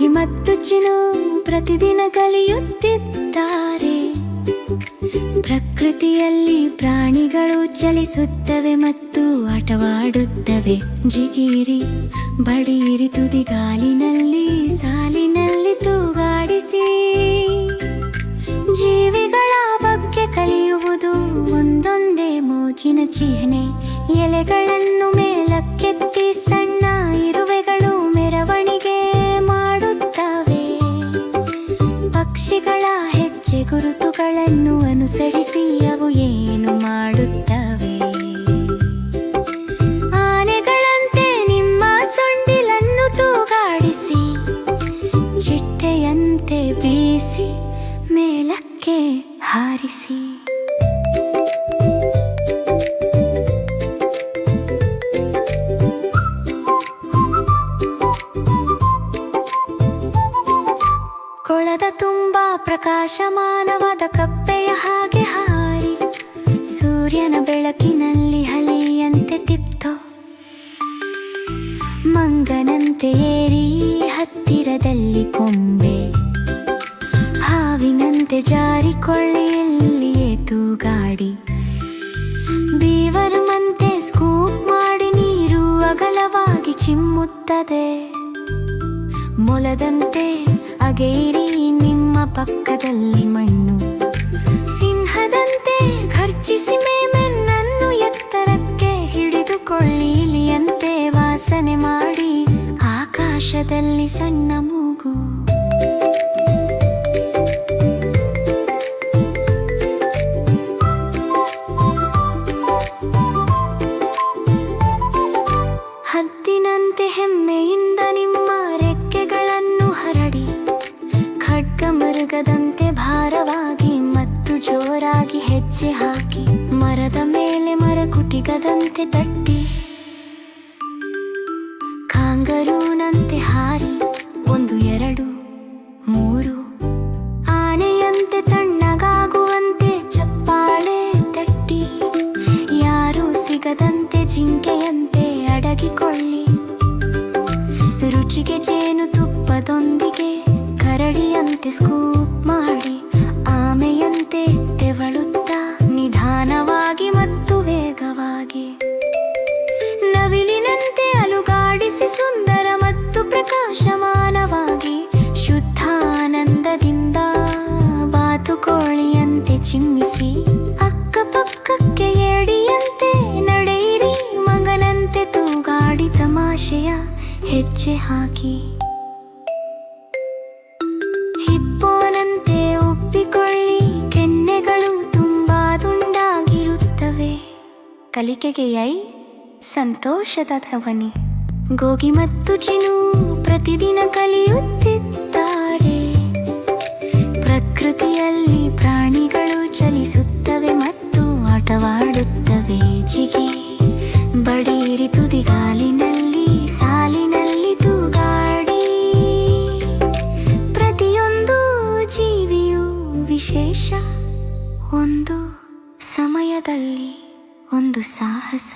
ಚಿನು ಪ್ರತಿದಿನ ಕಲಿಯುತ್ತಿದ್ದಾರೆ. ಪ್ರಕೃತಿಯಲ್ಲಿ ಪ್ರಾಣಿಗಳು ಚಲಿಸುತ್ತವೆ ಮತ್ತು ಆಟವಾಡುತ್ತವೆ. ಜಿಗಿರಿ, ಬಡೀರಿ ತುದಿಗಾಲಿನಲ್ಲಿ ಸಾಲಿನಲ್ಲಿ ತೂಗಾಡಿಸಿ. ಜೀವಿಗಳ ಬಗ್ಗೆ ಕಲಿಯುವುದು ಒಂದೊಂದೇ ಮೋಜಿನ ಚಿಹ್ನೆ. ಎಲೆಗಳನ್ನು ಮೇಲಕ್ಕೆತ್ತಿ ಗುರುತುಗಳನ್ನು ಅನುಸರಿಸಿ ಅವು ಏನು ಮಾಡುತ್ತವೆ? ಆನೆಗಳಂತೆ ನಿಮ್ಮ ಸೊಂಡಿಲನ್ನು ತೂಗಾಡಿಸಿ ಚಿಟ್ಟೆಯಂತೆ ಬೀಸಿ ಮೇಲಕ್ಕೆ ಹಾರಿಸಿ. ಪ್ರಕಾಶಮಾನವಾದ ಕಪ್ಪೆಯ ಹಾಗೆ ಹಾರಿ ಸೂರ್ಯನ ಬೆಳಕಿನಲ್ಲಿ ಹಲಿಯಂತೆ ತಿಪ್ತೋ. ಮಂಗನಂತೆ ಏರಿ ಹತ್ತಿರದಲ್ಲಿ ಕೊಂಬೆ. ಹಾವಿನಂತೆ ಜಾರಿಕೊಳ್ಳಿಯಲ್ಲಿಯೇ ತೂಗಾಡಿ. ಬೀವರಮಂತೆ ಸ್ಕೂಪ್ ಮಾಡಿ ನೀರು ಅಗಲವಾಗಿ ಚಿಮ್ಮುತ್ತದೆ. ಮೊಲದಂತೆ ಅಗೇರಿ ಪಕ್ಕದಲ್ಲಿ ಮಣ್ಣು. ಸಿಂಹದಂತೆ ಖರ್ಚಿಸಿ ಮೇಮೆನ್ನನ್ನು ಎತ್ತರಕ್ಕೆ ಹಿಡಿದುಕೊಳ್ಳಿ, ಇಲಿಯಂತೆ ವಾಸನೆ ಮಾಡಿ ಆಕಾಶದಲ್ಲಿ ಸಣ್ಣ ಮೂಗು. ಹದ್ದಿನಂತೆ ಹೆಮ್ಮೆಯಿಂದ ಮೃಗದಂತೆ ಭಾರವಾಗಿ ಮತ್ತು ಜೋರಾಗಿ ಹೆಜ್ಜೆ ಹಾಕಿ, ಮರದ ಮೇಲೆ ಮರ ಕುಟಿಗದಂತೆ ತಟ್ಟಿ. ಕಾಂಗರೂನಂತೆ ಹಾರಿ, ಒಂದು, ಎರಡು, ಮೂರು. ಆನೆಯಂತೆ ತಣ್ಣಗಾಗುವಂತೆ ಚಪ್ಪಾಳೆ ತಟ್ಟಿ. ಯಾರೂ ಸಿಗದಂತೆ ಜಿಂಕೆಯಂತೆ ಅಡಗಿಕೊಳ್ಳಿ. ರುಚಿಗೆ ಜೇನು ಕರಡಿಯಂತೆ ಸ್ಕೂಪ್ ಮಾಡಿ ಆಮೆಯಂತೆ ತೆವಳುತ್ತಾ ನಿಧಾನವಾಗಿ ಮತ್ತು ವೇಗವಾಗಿ. ನವಿಲಿನಂತೆ ಅಲುಗಾಡಿಸಿ ಸುಂದರ ಮತ್ತು ಪ್ರಕಾಶಮಾನವಾಗಿ ಶುದ್ಧ ಆನಂದದಿಂದ ಬಾತುಕೋಳಿಯಂತೆ ಚಿಮ್ಮಿಸಿ ಅಕ್ಕಪಕ್ಕಕ್ಕೆ ಏಡಿಯಂತೆ ನಡೆಯಿರಿ ಮಗನಂತೆ ತೂಗಾಡಿ ತಮಾಷೆಯ ಹೆಜ್ಜೆ ಹಾಕಿ. ಐ ಸಂತೋಷದ ಧವನಿ. ಗೋಗಿ ಮತ್ತು ಚಿನು ಪ್ರತಿದಿನ ಕಲಿಯುತ್ತಿದ್ದಾರೆ. ಪ್ರಕೃತಿಯಲ್ಲಿ ಪ್ರಾಣಿಗಳು ಚಲಿಸುತ್ತವೆ ಮತ್ತು ಆಟವಾಡುತ್ತವೆ. ಜಿಗಿ ಬಡೀರಿ ತುದಿಗಾಲಿನಲ್ಲಿ, ಸಾಲಿನಲ್ಲಿ ತೂಗಾಡಿ. ಪ್ರತಿಯೊಂದು ಜೀವಿಯು ವಿಶೇಷ. ಒಂದು ಸಮಯದಲ್ಲಿ ಒಂದು ಸಾಹಸ.